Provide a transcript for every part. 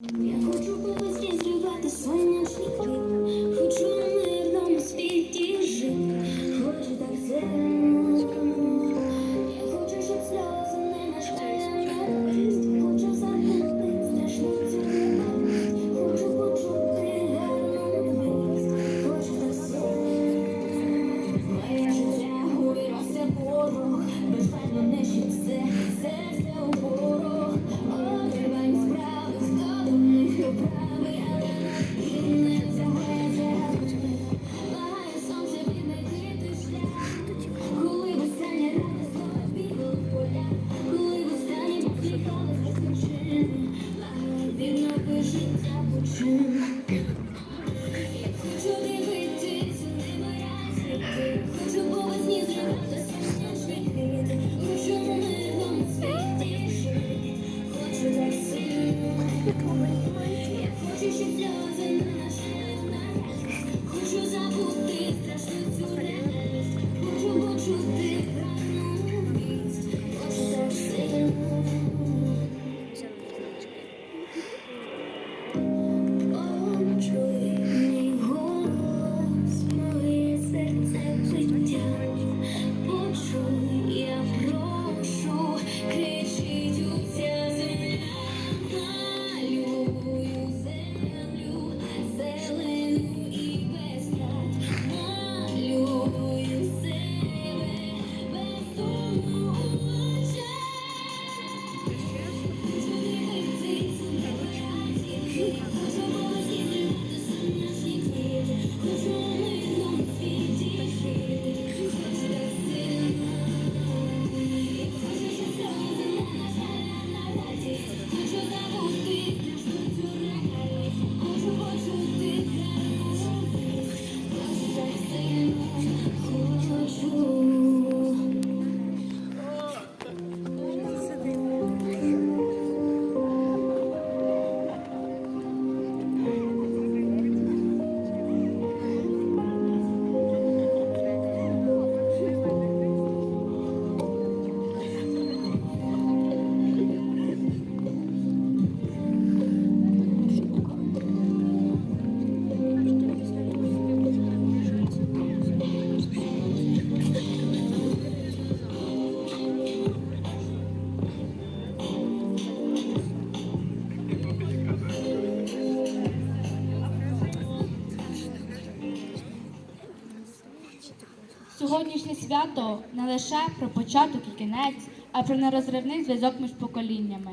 Я хочу повезти зривати сонячний кліп, Zoom. Свято не лише про початок і кінець, а про нерозривний зв'язок між поколіннями.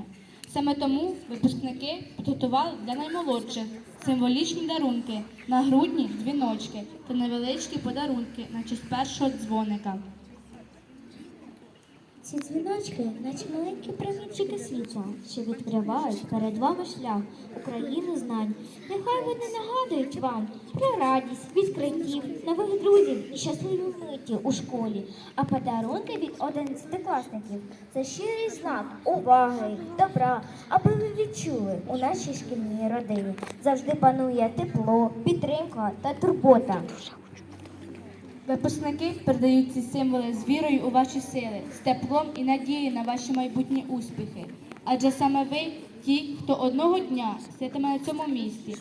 Саме тому випускники підготували для наймолодших символічні дарунки на грудні дзвіночки та невеличкі подарунки на честь першого дзвоника. Ці дзвіночки, наче маленькі промінчики світла, що відкривають перед вами шлях України знань. Нехай вони нагадують вам про радість, відкриттів, нових друзів і щасливі миті у школі. А подарунки від одинадцятикласників це щирий знак уваги, добра, аби ви відчули у нашій шкільній родині завжди панує тепло, підтримка та турбота. Випускники передають ці символи з вірою у ваші сили, з теплом і надією на ваші майбутні успіхи. Адже саме ви ті, хто одного дня ситиме на цьому місці,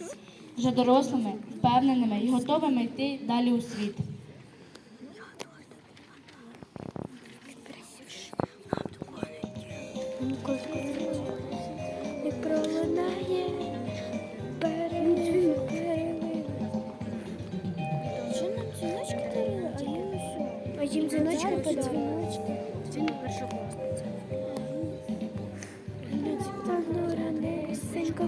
вже дорослими, впевненими і готовими йти далі у світ. Не пролунає перед дзвіночки подали. Першокласниця.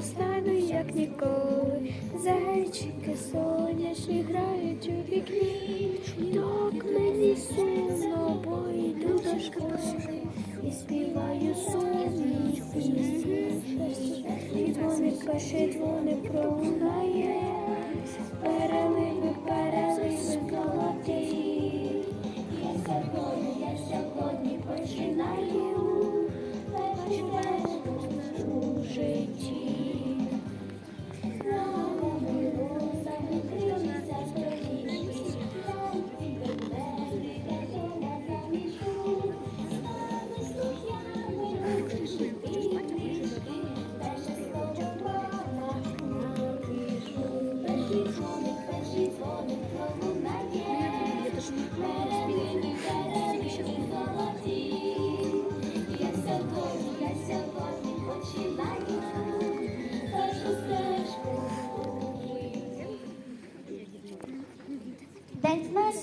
Встану як ніколи. Зайчики сонячні грають у вікні. Так мені сумно, бо йду до школи. І співаю сумні пісні. І дзвоник перший дзвоник пролунає.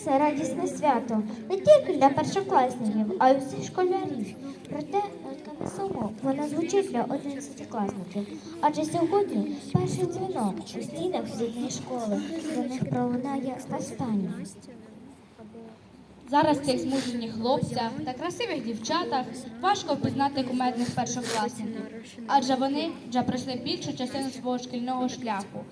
Це радісне свято не тільки для першокласників, а й усіх школярів. Проте не само воно звучить для одинадцятикласників. Адже сьогодні перший дзвінок у стінах зідної школи до них пролунає останній. Зараз цих змужених хлопцях та красивих дівчатах важко впізнати кумедних першокласників, адже вони вже пройшли більшу частину свого шкільного шляху